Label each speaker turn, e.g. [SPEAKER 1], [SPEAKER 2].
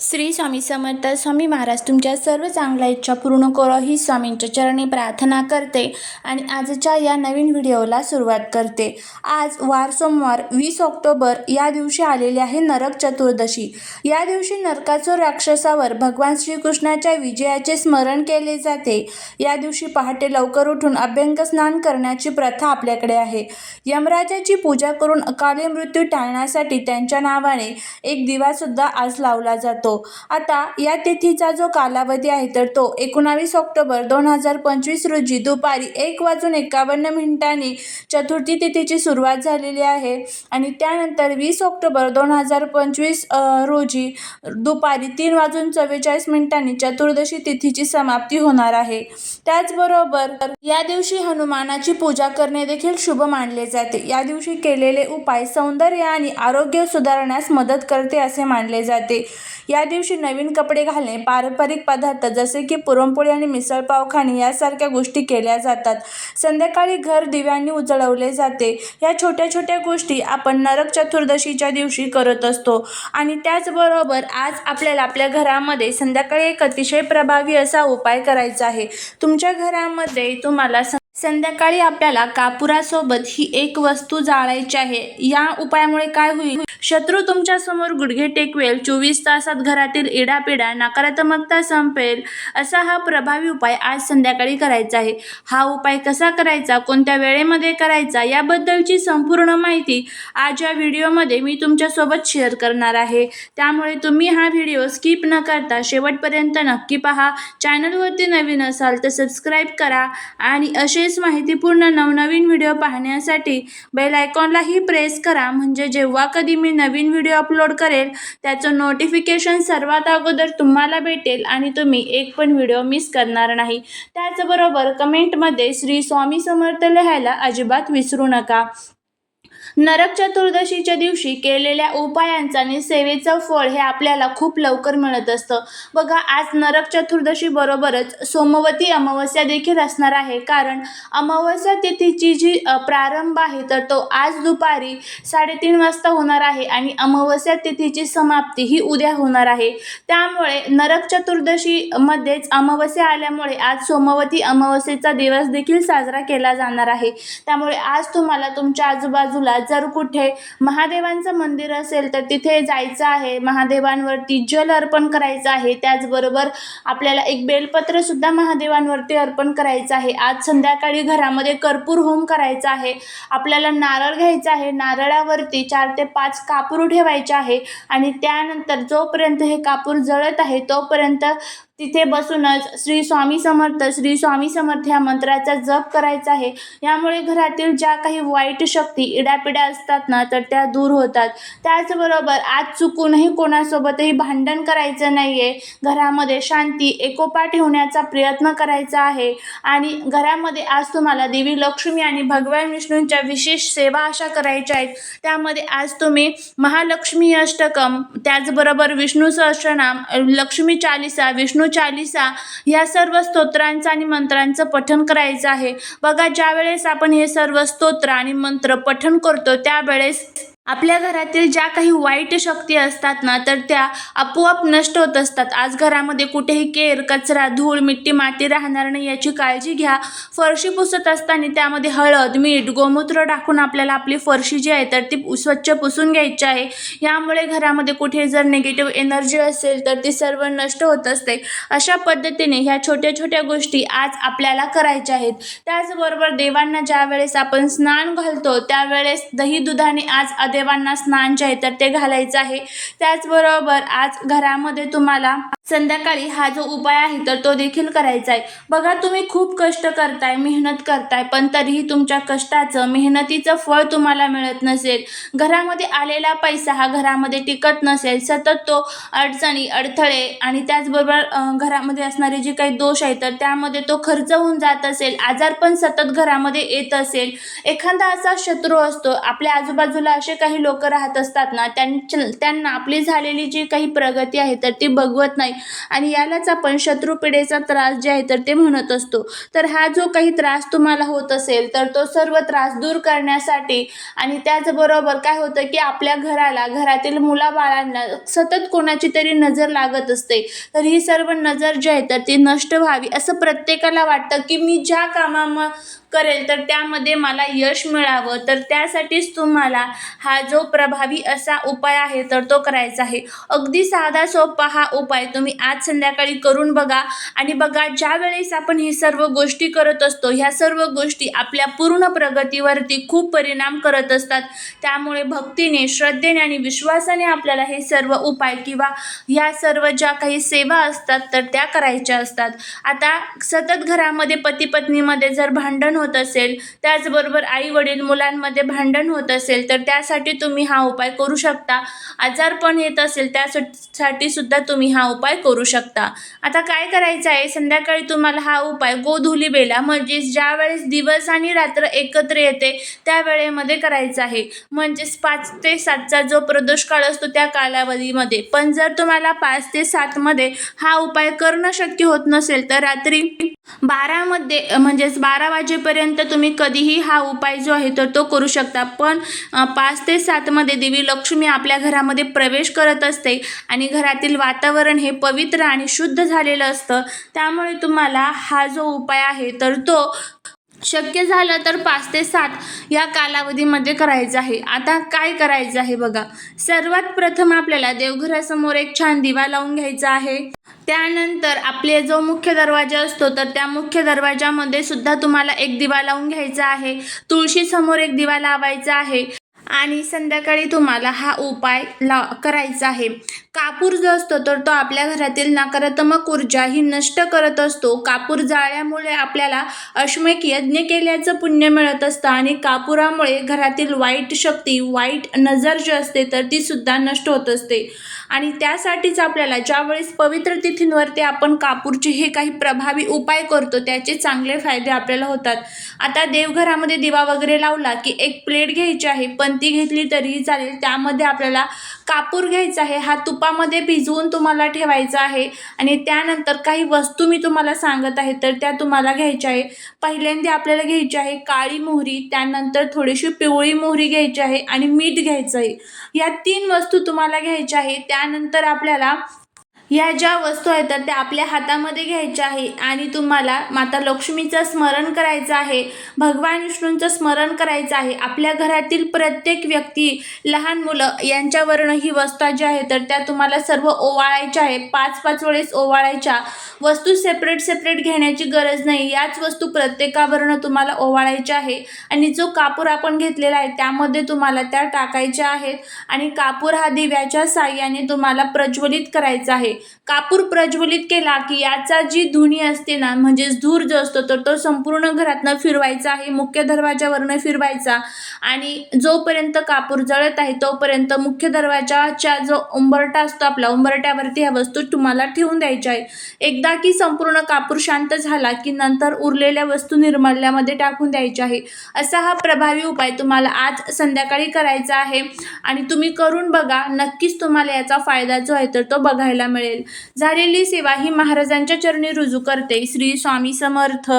[SPEAKER 1] श्री स्वामी समर्थ स्वामी महाराज तुमच्या सर्व चांगल्या इच्छा पूर्ण करो ही स्वामींच्या चरणी प्रार्थना करते आणि आजच्या या नवीन व्हिडिओला सुरुवात करते. आज वार सोमवार वीस ऑक्टोबर या दिवशी आलेली आहे नरक चतुर्दशी. या दिवशी नरकासुर राक्षसावर भगवान श्रीकृष्णाच्या विजयाचे स्मरण केले जाते. या दिवशी पहाटे लवकर उठून अभ्यंग स्नान करण्याची प्रथा आपल्याकडे आहे. यमराजाची पूजा करून अकाली मृत्यू टाळण्यासाठी त्यांच्या नावाने एक दिवासुद्धा आज लावला जातो. आता या तिथीचा जो कालावधी आहे तर तो एकोणावीस ऑक्टोबर दोन हजार पंचवीस रोजी दुपारी एक वाजून एकावन्न मिनिटांनी चतुर्थी तिथीची सुरुवात झालेली आहे. आणि त्यानंतर वीस ऑक्टोबर दोन हजार पंचवीस रोजी दुपारी तीन वाजून चव्वेचाळीस मिनिटांनी चतुर्दशी तिथीची समाप्ती होणार आहे. त्याचबरोबर या दिवशी हनुमानाची पूजा करणे देखील शुभ मानले जाते. या दिवशी केलेले उपाय सौंदर्य आणि आरोग्य सुधारण्यास मदत करते असे मानले जाते. या दिवशी नवीन कपडे घालणे पारंपरिक पदार्थ जसे की पुरणपोळी आणि मिसळपाव खाणे यासारख्या गोष्टी केल्या जातात. संध्याकाळी घर दिव्यांनी उजळवले जाते. या छोट्या छोट्या गोष्टी आपण नरक चतुर्दशीच्या दिवशी करत असतो. आणि त्याचबरोबर आज आपल्याला आपल्या घरामध्ये संध्याकाळी एक अतिशय प्रभावी असा उपाय करायचा आहे. तुमच्या घरामध्ये तुम्हाला सं संध्याकाळी आपल्याला कापुरासोबत ही एक वस्तू जाळायची आहे. या उपायामुळे काय होईल? शत्रू तुमच्यासमोर गुडघे टेकवेल चोवीस तासात घरातील इडापिडा नकारात्मकता संपेल असा हा प्रभावी उपाय आज संध्याकाळी करायचा आहे. हा उपाय कसा करायचा? कोणत्या वेळेमध्ये करायचा? याबद्दलची संपूर्ण माहिती आज या व्हिडिओमध्ये मी तुमच्यासोबत शेअर करणार आहे. त्यामुळे तुम्ही हा व्हिडिओ स्किप न करता शेवटपर्यंत नक्की पहा. चॅनलवरती नवीन असाल तर सबस्क्राईब करा आणि असे असेच माहितीपूर्ण नवनवीन व्हिडिओ पाहण्यासाठी बेल आयकॉनलाही प्रेस करा. म्हणजे जेव्हा कधी मी नवीन व्हिडिओ अपलोड करेल त्याचं नोटिफिकेशन सर्वात अगोदर तुम्हाला भेटेल आणि तुम्ही एक पण व्हिडिओ मिस करणार नाही. त्याचबरोबर कमेंटमध्ये श्री स्वामी समर्थ लिहायला अजिबात विसरू नका. नरक चतुर्दशीच्या दिवशी केलेल्या उपायांचा आणि सेवेचं फळ हे आपल्याला खूप लवकर मिळत असतं. बघा आज नरक चतुर्दशी बरोबरच सोमवती अमावस्या देखील असणार आहे. कारण अमावस्या तिथीची जी प्रारंभ आहे तर तो आज दुपारी साडेतीन वाजता होणार आहे आणि अमावस्या तिथीची समाप्ती ही उद्या होणार आहे. त्यामुळे नरक चतुर्दशीमध्येच अमावस्या आल्यामुळे आज सोमवती अमावस्येचा दिवस देखील साजरा केला जाणार आहे. त्यामुळे आज तुम्हाला तुमच्या आजूबाजूला जर कुठे महादेवांचं मंदिर असेल तर तिथे जायचं आहे. महादेवांवरती जल अर्पण करायचं आहे. त्याचबरोबर आपल्याला एक बेलपत्रसुद्धा महादेवांवरती अर्पण करायचं आहे. आज संध्याकाळी घरामध्ये कर्पूर होम करायचा आहे. आपल्याला नारळ घ्यायचा आहे. नारळावरती चार ते पाच कापूर ठेवायचे आहे. आणि त्यानंतर जोपर्यंत हे कापूर जळत आहे तोपर्यंत तिथे बसूनच श्री स्वामी समर्थ श्री स्वामी समर्थ ह्या मंत्राचा जप करायचा आहे. यामुळे घरातील ज्या काही वाईट शक्ती इडापिड्या असतात ना तर त्या दूर होतात. त्याचबरोबर आज चुकूनही कोणासोबतही भांडण करायचं नाही आहे घरामध्ये शांती एकोपा ठेवण्याचा प्रयत्न करायचा आहे. आणि घरामध्ये आज तुम्हाला देवी लक्ष्मी आणि भगवान विष्णूंच्या विशेष सेवा अशा करायच्या आहेत. त्यामध्ये आज तुम्ही महालक्ष्मी अष्टकम त्याचबरोबर विष्णू सहस्रनाम लक्ष्मी चालिसा विष्णू चालिसा या सर्व स्तोत्रांचं आणि मंत्रांचं पठण करायचं आहे. बघा ज्यावेळेस आपण हे सर्व स्तोत्र आणि मंत्र पठण करतो त्यावेळेस आपल्या घरातील ज्या काही वाईट शक्ती असतात ना तर त्या आपोआप नष्ट होत असतात. आज घरामध्ये कुठेही केर कचरा धूळ मिट्टी माती राहणार नाही याची काळजी घ्या. फरशी पुसत असताना त्यामध्ये हळद मीठ गोमूत्र टाकून आपल्याला आपली फरशी जी आहे तर ती स्वच्छ पुसून घ्यायची आहे. यामुळे घरामध्ये कुठे जर निगेटिव्ह एनर्जी असेल तर ती सर्व नष्ट होत असते. अशा पद्धतीने ह्या छोट्या छोट्या गोष्टी आज आपल्याला करायच्या आहेत. त्याचबरोबर देवांना ज्या वेळेस आपण स्नान घालतो त्यावेळेस दही दुधाने आज देवांना स्नान जे आहे तर ते घालायचं आहे. त्याचबरोबर आज घरामध्ये तुम्हाला संध्याकाळी हा जो उपाय आहे तर तो देखील करायचा आहे. बघा तुम्ही खूप कष्ट करताय मेहनत करताय पण तरीही तुमच्या कष्टाचं मेहनतीचं फळ तुम्हाला मिळत नसेल. घरामध्ये आलेला पैसा हा घरामध्ये टिकत नसेल. सतत तो अडचणी अडथळे आणि त्याचबरोबर घरामध्ये असणारे जे काही दोष आहेत तर त्यामध्ये तो खर्च होऊन जात असेल आजार पण सतत घरामध्ये येत असेल. एखादा असा शत्रू असतो आपल्या आजूबाजूला असे काही काही लोक राहत असतात ना त्यांच्या त्यांना आपली झालेली जी काही प्रगती आहे तर ती बघवत नाही. आणि यालाच आपण शत्रुपिढेचा त्रास जे आहे तर ते म्हणत असतो. तर हा जो काही त्रास तुम्हाला होत असेल तर तो सर्व त्रास दूर करण्यासाठी आणि त्याचबरोबर काय होतं की आपल्या घराला घरातील मुलाबाळांना सतत कोणाची तरी नजर लागत असते. तर ही सर्व नजर जी आहे तर ती नष्ट व्हावी असं प्रत्येकाला वाटतं की मी ज्या कामाम करेल तर त्यामध्ये मला यश मिळावं. तर त्यासाठीच तुम्हाला हा जो प्रभावी असा उपाय आहे तर तो करायचा आहे. अगदी साधा सोपा हा उपाय तुम्ही तुम्ही आज संध्याकाळी करून बघा. आणि बघा ज्या वेळेस आपण ही सर्व गोष्टी करत असतो ह्या सर्व गोष्टी आपल्या पूर्ण प्रगतीवरती खूप परिणाम करत असतात. त्यामुळे भक्तीने श्रद्धेने आणि विश्वासाने आपल्याला हे सर्व उपाय किंवा ह्या सर्व ज्या काही सेवा असतात तर त्या करायच्या असतात. आता सतत घरामध्ये पती पत्नीमध्ये जर भांडण होत असेल त्याचबरोबर आई वडील मुलांमध्ये भांडण होत असेल तर त्यासाठी तुम्ही हा उपाय करू शकता. आजारपण येत असेल त्यासाठी सुद्धा तुम्ही हा उपाय करू शकता. आता काय करायचं आहे? संध्याकाळी तुम्हाला हा उपाय गोधुली बेला म्हणजेच ज्या वेळेस दिवस आणि रात्र एकत्र येते त्या वेळेमध्ये करायचा आहे. म्हणजेच पाच ते सातचा जो प्रदोष काळ असतो त्या कालावधीमध्ये. पण जर तुम्हाला पाच ते सातमध्ये हा उपाय करणं शक्य होत नसेल तर रात्री बारामध्ये म्हणजेच बारा वाजेपर्यंत तुम्ही कधीही हा उपाय जो आहे तर तो करू शकता. पण पाच ते सातमध्ये देवी लक्ष्मी आपल्या घरामध्ये प्रवेश करत असते आणि घरातील वातावरण हे पवित्र आणि शुद्ध झालेलं असतं. त्यामुळे तुम्हाला हा जो उपाय आहे तर तो शक्य झालं तर पाच ते सात या कालावधीमध्ये करायचं आहे. आता काय करायचं आहे बघा. सर्वात प्रथम आपल्याला देवघरासमोर एक छान दिवा लावून घ्यायचा आहे. त्यानंतर आपले जो मुख्य दरवाजा असतो तर त्या मुख्य दरवाजामध्ये सुद्धा तुम्हाला एक दिवा लावून घ्यायचा आहे. तुळशीसमोर एक दिवा लावायचा आहे. आणि संध्याकाळी तुम्हाला हा उपाय ला करायचा आहे. कापूर जो असतो तर तो आपल्या घरातील नकारात्मक ऊर्जा ही नष्ट करत असतो. कापूर जाळ्यामुळे आपल्याला अश्मेक यज्ञ केल्याचं पुण्य मिळत असतं आणि कापुरामुळे घरातील वाईट शक्ती वाईट नजर जी असते तर ती सुद्धा नष्ट होत असते. आणि त्यासाठीच आपल्याला ज्यावेळेस पवित्र तिथींवरती आपण कापूरचे हे काही प्रभावी उपाय करतो त्याचे चांगले फायदे आपल्याला होतात. आता देवघरामध्ये दिवा वगैरे लावला की एक प्लेट घ्यायची आहे पण ती घेतली तरीही चालेल. त्यामध्ये आपल्याला कापूर घ्यायचा आहे. हा तुपामध्ये भिजवून तुम्हाला ठेवायचा आहे. आणि त्यानंतर काही वस्तू मी तुम्हाला सांगत आहे तर त्या तुम्हाला घ्यायच्या आहे. पहिल्यांदा आपल्याला घ्यायची आहे काळी मोहरी त्यानंतर थोडीशी पिवळी मोहरी घ्यायची आहे आणि मीठ घ्यायचं आहे. या तीन वस्तू तुम्हाला घ्यायच्या आहे. त्यानंतर आपल्याला ह्या ज्या वस्तू आहेत तर त्या आपल्या हातामध्ये घ्यायच्या आहे आणि तुम्हाला माता लक्ष्मीचं स्मरण करायचं आहे भगवान विष्णूंचं स्मरण करायचं आहे. आपल्या घरातील प्रत्येक व्यक्ती लहान मुलं यांच्यावरनं ही वस्तू ज्या आहेत तर त्या तुम्हाला सर्व ओवाळायच्या आहे. पाच पाच वेळेस ओवाळायच्या. वस्तू सेपरेट सेपरेट घेण्याची गरज नाही. याच वस्तू प्रत्येकावरनं तुम्हाला ओवाळायच्या आहे आणि जो कापूर आपण घेतलेला आहे त्यामध्ये तुम्हाला त्या टाकायच्या आहेत आणि कापूर हा दिव्याच्या साह्याने तुम्हाला प्रज्वलित करायचा आहे. कापूर प्रज्वलित केला की याचा जी धुनी असते ना म्हणजेच धूर जो असतो तर तो संपूर्ण घरातनं फिरवायचा आहे मुख्य दरवाजावरनं फिरवायचा आणि जोपर्यंत कापूर जळत आहे तोपर्यंत मुख्य दरवाजाच्या जो उंबरटा असतो आपला उंबरट्यावरती ह्या वस्तू तुम्हाला ठेवून द्यायच्या आहे. एकदा की संपूर्ण कापूर शांत झाला की नंतर उरलेल्या वस्तू निर्मल्यामध्ये टाकून द्यायच्या आहे. असा हा प्रभावी उपाय तुम्हाला आज संध्याकाळी करायचा आहे. आणि तुम्ही करून बघा नक्कीच तुम्हाला याचा फायदा जो आहे तर तो बघायला मिळेल. झालेली सेवा ही महाराजांच्या चरणी रुजू करते. श्री स्वामी समर्थ.